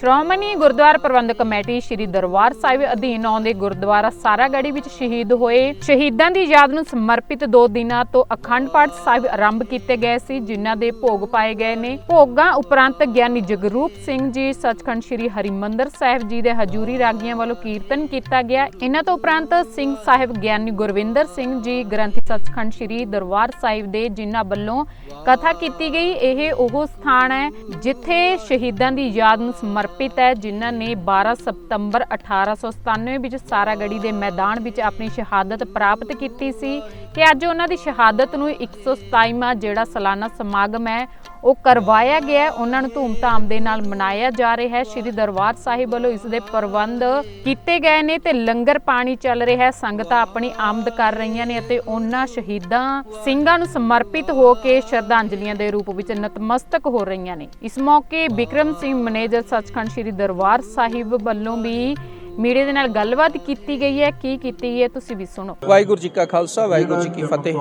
ਸ਼੍ਰੋਮਣੀ ਗੁਰਦੁਆਰਾ ਪ੍ਰਬੰਧਕ committee Sri Darbar Sahib ਅਧੀਨ ਆਉਂਦੇ ਗੁਰਦੁਆਰਾ ਸਾਰਾਗੜੀ ਵਿੱਚ ਸ਼ਹੀਦ ਹੋਏ। ਸ਼ਹੀਦਾਂ ਦੀ ਯਾਦ ਨੂੰ ਸਮਰਪਿਤ ਦੋ ਦਿਨਾਂ ਤੋਂ ਅਖੰਡ ਪਾਠ ਸਾਹਿਬ ਆਰੰਭ ਕੀਤੇ ਗਏ ਸੀ, ਜਿਨ੍ਹਾਂ ਦੇ ਭੋਗ ਪਾਏ ਗਏ ਨੇ। ਭੋਗਾਂ ਉਪਰੰਤ ਗਿਆਨੀ ਜਗਰੂਪ ਸਿੰਘ ਜੀ, ਸੱਚਖੰਡ ਸ੍ਰੀ ਹਰਿਮੰਦਰ ਸਾਹਿਬ ਜੀ ਦੇ ਹਜੂਰੀ ਰਾਗੀਆਂ ਵੱਲੋਂ ਕੀਰਤਨ ਕੀਤਾ ਗਿਆ। ਇਹਨਾਂ ਤੋਂ ਉਪਰੰਤ ਸਿੰਘ ਸਾਹਿਬ ਗਿਆਨੀ ਗੁਰਵਿੰਦਰ ਸਿੰਘ ਜੀ, ਗ੍ਰੰਥੀ ਸੱਚਖੰਡ ਸ੍ਰੀ ਦਰਬਾਰ ਸਾਹਿਬ ਦੇ, ਜਿਨ੍ਹਾਂ ਵੱਲੋਂ ਕਥਾ ਕੀਤੀ ਗਈ, ਇਹ ਉਹ ਸਥਾਨ ਹੈ ਜਿੱਥੇ ਸ਼ਹੀਦਾਂ ਦੀ ਯਾਦ ਨੂੰ ਸਮਰਪਿਤ ਹੈ, ਜਿਨ੍ਹਾਂ ਨੇ 12 ਸਤੰਬਰ 1897 ਵਿੱਚ ਸਾਰਾਗੜੀ ਦੇ ਮੈਦਾਨ ਵਿੱਚ ਆਪਣੀ ਸ਼ਹਾਦਤ ਪ੍ਰਾਪਤ ਕੀਤੀ ਸੀ ਕਿ ਅੱਜ ਉਹਨਾਂ ਦੀ ਸ਼ਹਾਦਤ ਨੂੰ 127ਵਾਂ ਜਿਹੜਾ ਸਾਲਾਨਾ ਸਮਾਗਮ ਹੈ ਉਹ ਕਰਵਾਇਆ ਗਿਆ ਉਹਨਾਂ ਨੂੰ ਧੂਮਧਾਮ ਦੇ ਨਾਲ ਮਨਾਇਆ ਜਾ ਰਿਹਾ ਹੈ। ਸ੍ਰੀ ਦਰਬਾਰ ਸਾਹਿਬ ਵੱਲੋਂ ਇਸ ਦੇ ਪ੍ਰਬੰਧ ਕੀਤੇ ਗਏ ਨੇ ਤੇ ਲੰਗਰ ਪਾਣੀ ਚੱਲ ਰਿਹਾ ਹੈ। ਸੰਗਤਾਂ ਆਪਣੀ ਆਮਦ ਕਰ ਰਹੀਆਂ ਨੇ ਅਤੇ ਉਹਨਾਂ ਸ਼ਹੀਦਾਂ ਸਿੰਘਾਂ ਨੂੰ ਸਮਰਪਿਤ ਹੋ ਕੇ ਸ਼ਰਧਾਂਜਲੀਆਂ ਦੇ ਰੂਪ ਵਿੱਚ ਨਤਮਸਤਕ ਹੋ ਰਹੀਆਂ ਨੇ। ਇਸ ਮੌਕੇ ਵਿਕਰਮ ਸਿੰਘ ਮੈਨੇਜਰ ਸੱਚਖੰਡ ਸ੍ਰੀ ਦਰਬਾਰ ਸਾਹਿਬ ਵੱਲੋਂ ਵੀ ਮੀਡੀਆ ਦੇ ਨਾਲ ਗੱਲਬਾਤ ਕੀਤੀ ਗਈ ਹੈ ਕੀ ਕੀਤੀ ਗਈ ਹੈ ਤੁਸੀਂ ਵੀ ਸੁਣੋ। ਵਾਹਿਗੁਰੂ ਜੀ ਕਾ ਖਾਲਸਾ ਵਾਹਿਗੁਰੂ ਜੀ ਕੀ ਫਤਿਹ।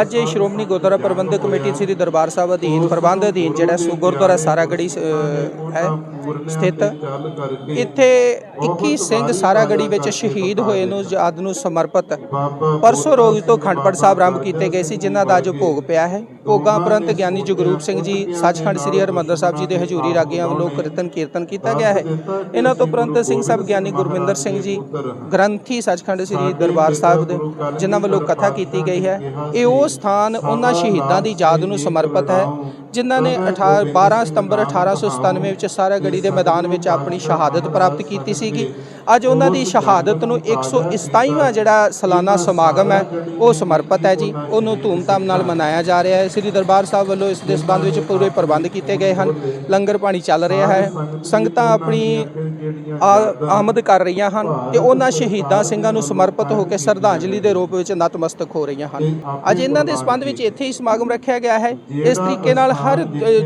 ਅੱਜ ਸ਼੍ਰੋਮਣੀ ਗੁਰਦੁਆਰਾ ਪ੍ਰਬੰਧਕ ਕਮੇਟੀ ਸ੍ਰੀ ਦਰਬਾਰ ਸਾਹਿਬ ਅਧੀਨ ਪ੍ਰਬੰਧ ਅਧੀਨ ਜਿਹੜਾ ਸੋ ਗੁਰਦੁਆਰਾ ਸਾਰਾਗੜੀ ਹੈ ਸਥਿਤ। ਇੱਥੇ 21 ਸਿੰਘ ਸਾਰਾਗੜੀ ਵਿੱਚ ਸ਼ਹੀਦ ਹੋਏ ਨੂੰ ਯਾਦ ਨੂੰ ਸਮਰਪਿਤ। ਪਰਸੋਂ ਰੋਜ਼ ਤੋਂ ਖੰਡ ਪਾਠ ਸਾਹਿਬ ਆਰੰਭ ਕੀਤੇ ਗਏ ਸੀ ਜਿਨ੍ਹਾਂ ਦਾ ਅੱਜ ਭੋਗ ਪਿਆ ਹੈ। ਭੋਗਾਂ ਉਪਰੰਤ ਗਿਆਨੀ ਜਗਰੂਪ ਸਿੰਘ ਜੀ ਸੱਚਖੰਡ ਸ੍ਰੀ ਹਰਿਮੰਦਰ ਸਾਹਿਬ ਜੀ ਦੇ ਹਜ਼ੂਰੀ ਰਾਗੀਆਂ ਵੱਲੋਂ ਕੀਰਤਨ ਕੀਰਤਨ ਕੀਤਾ ਗਿਆ ਹੈ। ਇਹਨਾਂ ਤੋਂ ਉਪਰੰਤ ਸਿੰਘ ਸਾਹਿਬ ਗਿਆਨੀ ਗੁਰਮਿੰਦਰ ਸਿੰਘ ਜੀ, ਗ੍ਰੰਥੀ ਸੱਚਖੰਡ ਸ੍ਰੀ ਦਰਬਾਰ ਸਾਹਿਬ ਦੇ, ਜਿਨ੍ਹਾਂ ਵੱਲੋਂ ਕਥਾ ਕੀਤੀ ਗਈ ਹੈ। ਇਹ ਉਹ ਸਥਾਨ ਉਹਨਾਂ ਸ਼ਹੀਦਾਂ ਦੀ ਯਾਦ ਨੂੰ ਸਮਰਪਿਤ ਹੈ ਜਿਨ੍ਹਾਂ ਨੇ 18 12 ਸਤੰਬਰ 1897 ਵਿੱਚ ਸਾਰਾਗੜੀ ਦੇ ਮੈਦਾਨ ਵਿੱਚ ਆਪਣੀ ਸ਼ਹਾਦਤ ਪ੍ਰਾਪਤ ਕੀਤੀ ਸੀਗੀ। ਅੱਜ ਉਹਨਾਂ ਦੀ ਸ਼ਹਾਦਤ ਨੂੰ 127ਵਾਂ ਜਿਹੜਾ ਸਾਲਾਨਾ ਸਮਾਗਮ ਹੈ ਉਹ ਸਮਰਪਿਤ ਹੈ ਜੀ। ਉਹਨੂੰ ਧੂਮਧਾਮ ਨਾਲ ਮਨਾਇਆ ਜਾ ਰਿਹਾ ਹੈ। ਸ੍ਰੀ ਦਰਬਾਰ ਸਾਹਿਬ ਵੱਲੋਂ ਇਸ ਦੇ ਸੰਬੰਧ ਵਿੱਚ ਪੂਰੇ ਪ੍ਰਬੰਧ ਕੀਤੇ ਗਏ ਹਨ। ਲੰਗਰ ਪਾਣੀ ਚੱਲ ਰਿਹਾ ਹੈ। ਸੰਗਤਾਂ ਆਪਣੀ ਆਮਦ ਕਰ ਰਹੀਆਂ ਹਨ ਤੇ ਉਹਨਾਂ ਸ਼ਹੀਦਾਂ ਸਿੰਘਾਂ ਨੂੰ ਸਮਰਪਿਤ ਹੋ ਕੇ ਸ਼ਰਧਾਂਜਲੀ ਦੇ ਰੂਪ ਵਿੱਚ ਨਤਮਸਤਕ ਹੋ ਰਹੀਆਂ ਹਨ। ਅੱਜ ਇਹਨਾਂ ਦੇ ਸੰਬੰਧ ਵਿੱਚ ਇੱਥੇ ਹੀ ਸਮਾਗਮ ਰੱਖਿਆ ਗਿਆ ਹੈ। ਇਸ ਤਰੀਕੇ ਨਾਲ ਹਰ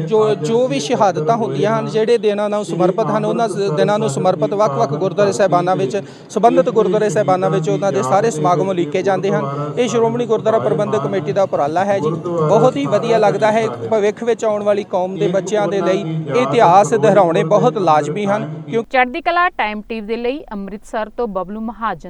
ਜੋ ਜੋ ਵੀ ਸ਼ਹਾਦਤਾਂ ਹੁੰਦੀਆਂ ਹਨ, ਜਿਹੜੇ ਦਿਨਾਂ ਨੂੰ ਸਮਰਪਿਤ ਹਨ, ਉਹਨਾਂ ਦਿਨਾਂ ਨੂੰ ਸਮਰਪਿਤ ਵੱਖ-ਵੱਖ ਗੁਰਦੁਆਰੇ ਸਾਹਿਬਾਨਾਂ ਵਿੱਚ, ਸੰਬੰਧਿਤ ਗੁਰਦੁਆਰੇ ਸਾਹਿਬਾਨਾਂ ਵਿੱਚ ਉਹਨਾਂ ਦੇ ਸਾਰੇ ਸਮਾਗਮ ਉਲੀਕੇ ਜਾਂਦੇ ਹਨ। ਇਹ ਸ਼੍ਰੋਮਣੀ ਗੁਰਦੁਆਰਾ ਪ੍ਰਬੰਧਕ ਕਮੇਟੀ ਦਾ ਉਪਰਾਲਾ ਹੈ ਜੀ। ਬਹੁਤ ਹੀ ਵਧੀਆ ਲੱਗਦਾ ਹੈ ਭਵਿੱਖ ਵਿੱਚ ਆਉਣ ਵਾਲੀ ਕੌਮ ਦੇ ਬੱਚਿਆਂ ਦੇ ਲਈ ਇਹ ਇਤਿਹਾਸ ਦੁਹਰਾਉਣੇ ਬਹੁਤ ਲਾਜ਼ਮੀ ਹਨ ਕਿਉਂਕਿ ਚੜ੍ਹਦੀ ਕਲਾ ਟਾਈਮ ਟੀਵੀ ਦੇ ਲਈ ਅੰਮ੍ਰਿਤਸਰ ਤੋਂ ਬਬਲੂ ਮਹਾਜਨ।